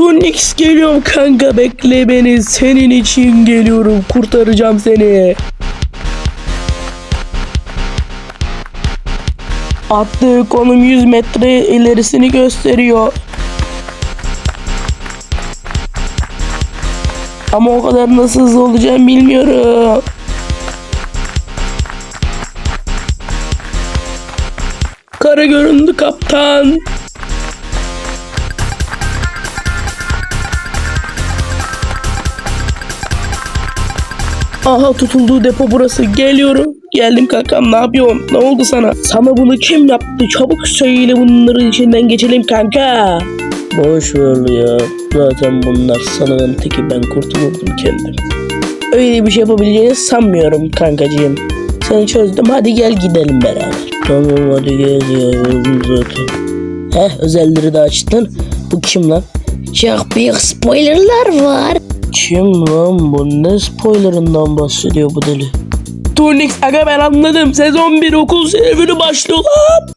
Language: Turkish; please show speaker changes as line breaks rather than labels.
Tunix geliyorum kanka bekle beni senin için geliyorum kurtaracağım seni. Attığı konum 100 metre ilerisini gösteriyor. Ama o kadar nasıl hızlı olacağım bilmiyorum. Kara göründü kaptan. Aha tutulduğu depo burası. Geliyorum. Geldim kankam ne yapıyorsun? Ne oldu sana? Sana bunu kim yaptı? Çabuk söyle bunların içinden geçelim kanka. Boş ver ya. Zaten bunlar sanığın teki ben kurtuldum kendim. Öyle bir şey yapabileceğini sanmıyorum kankacığım. Seni çözdüm hadi gel gidelim beraber. Tamam hadi gel ya yoruldum zaten. Heh özelleri de açtın. Bu kim lan?
Çok büyük spoilerlar var.
Kim lan bu? Ne spoilerından bahsediyor bu deli? Turnix aga ben anladım. Sezon 1 okul serüveni başlıyor lan.